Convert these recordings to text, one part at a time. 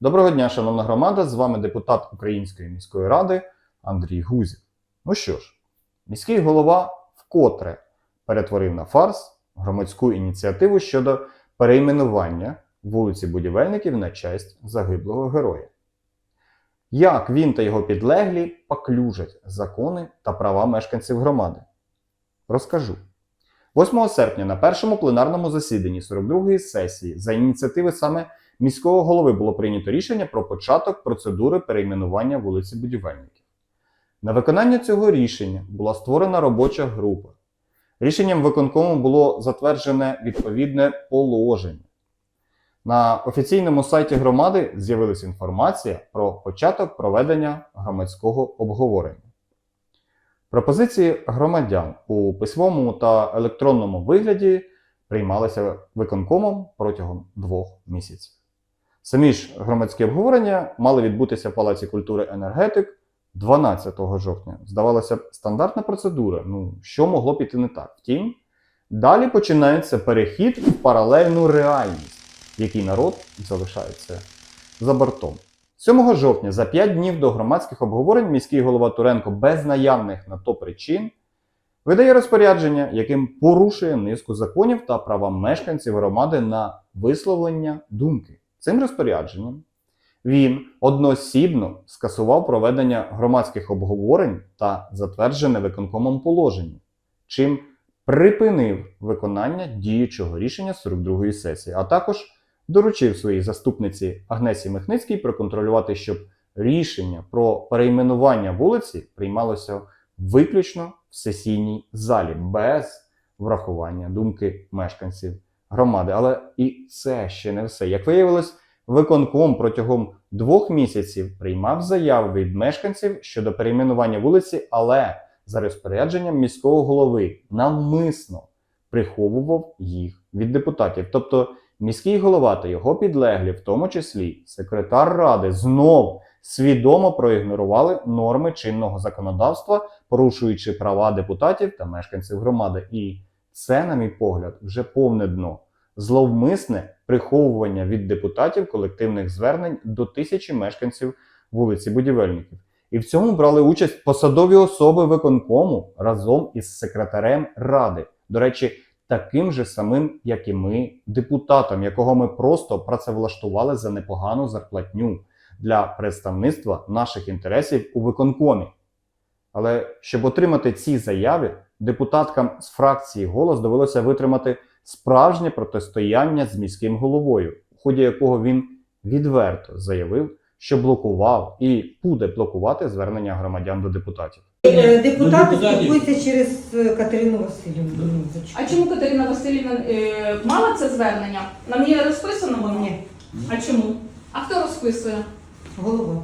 Доброго дня, шановна громада! З вами депутат Української міської ради Андрій Гузів. Ну що ж, міський голова вкотре перетворив на фарс громадську ініціативу щодо перейменування вулиці Будівельників на честь загиблого героя. Як він та його підлеглі поклюжать закони та права мешканців громади? Розкажу. 8 серпня на першому пленарному засіданні 42-ї сесії за ініціативи саме міського голови було прийнято рішення про початок процедури перейменування вулиці Будівельників. На виконання цього рішення була створена робоча група. Рішенням виконкому було затверджене відповідне положення. На офіційному сайті громади з'явилася інформація про початок проведення громадського обговорення. Пропозиції громадян у письмовому та електронному вигляді приймалися виконкомом протягом двох місяців. Самі ж громадські обговорення мали відбутися в Палаці культури енергетик 12 жовтня. Здавалося б, стандартна процедура. Ну, що могло піти не так? Втім, далі починається перехід в паралельну реальність, в якій народ залишається за бортом. 7 жовтня, за 5 днів до громадських обговорень, міський голова Туренко без наявних на то причин видає розпорядження, яким порушує низку законів та права мешканців громади на висловлення думки. Цим розпорядженням він одноосібно скасував проведення громадських обговорень та затверджене виконкомом положення, чим припинив виконання діючого рішення 42-ї сесії, а також доручив своїй заступниці Агнесі Михницькій проконтролювати, щоб рішення про перейменування вулиці приймалося виключно в сесійній залі без врахування думки мешканців громади. Але і це ще не все. Як виявилось, виконком протягом двох місяців приймав заяви від мешканців щодо перейменування вулиці, але за розпорядженням міського голови навмисно приховував їх від депутатів. Тобто міський голова та його підлеглі, в тому числі секретар ради, знов свідомо проігнорували норми чинного законодавства, порушуючи права депутатів та мешканців громади. І це, на мій погляд, вже повне дно. Зловмисне приховування від депутатів колективних звернень до тисячі мешканців вулиці Будівельників. І в цьому брали участь посадові особи виконкому разом із секретарем ради. До речі, таким же самим, як і ми, депутатом, якого ми просто працевлаштували за непогану зарплатню для представництва наших інтересів у виконкомі. Але щоб отримати ці заяви, депутаткам з фракції голос довелося витримати справжнє протистояння з міським головою, у ході якого він відверто заявив, що блокував і буде блокувати звернення громадян до депутатів. Е, Депутати депутатів. спілкуються через е, Катерину Васильівну. А чому Катерина Васильівна е, мала це звернення? Нам є розписано воно? Ні, А чому? А хто розписує? голова.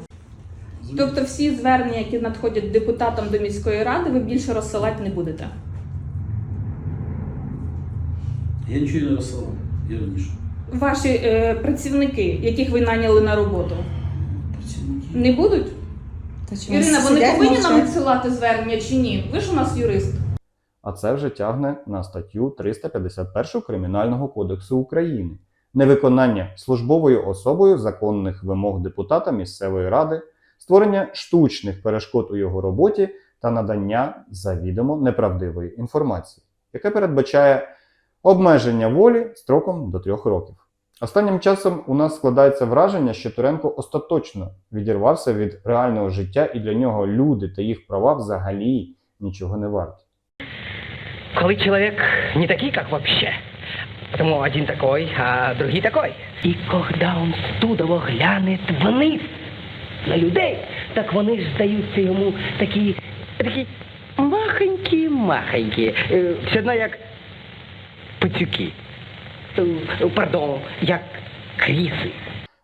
Тобто всі звернення, які надходять депутатам до міської ради, ви більше розсилати не будете. Я нічого не розсилав, я раніше. Ваші е, працівники, яких ви наняли на роботу, Працівники. не будуть? Та чому Ірина, вони сидять, повинні нам мовчать? надсилати звернення чи ні? Ви ж у нас юрист. А це вже тягне на статтю 351 Кримінального кодексу України. Невиконання службовою особою законних вимог депутата місцевої ради, створення штучних перешкод у його роботі та надання завідомо неправдивої інформації, яке передбачає обмеження волі строком до трьох років. Останнім часом у нас складається враження, що Туренко остаточно відірвався від реального життя, і для нього люди та їх права взагалі нічого не варті. Коли чоловік не такий, як вообще. Потому один такой, а другий такой. І когда он студово глянет вниз на людей, так вони ж здаються йому такі, такі махонькі-махонькі. Е, Все одно як пацюки. Е, Пардон, як кріси.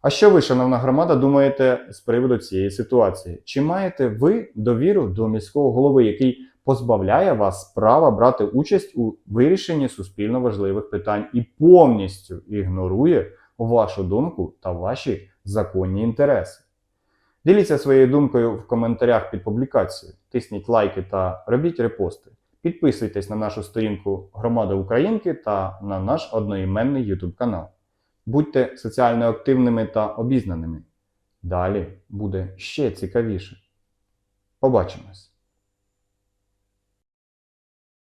А що ви, шановна громада, думаєте з приводу цієї ситуації? Чи маєте ви довіру до міського голови, який позбавляє вас права брати участь у вирішенні суспільно важливих питань і повністю ігнорує вашу думку та ваші законні інтереси? Діліться своєю думкою в коментарях під публікацією, тисніть лайки та робіть репости. Підписуйтесь на нашу сторінку Громада Українки та на наш одноіменний YouTube канал. Будьте соціально активними та обізнаними. Далі буде ще цікавіше. Побачимось!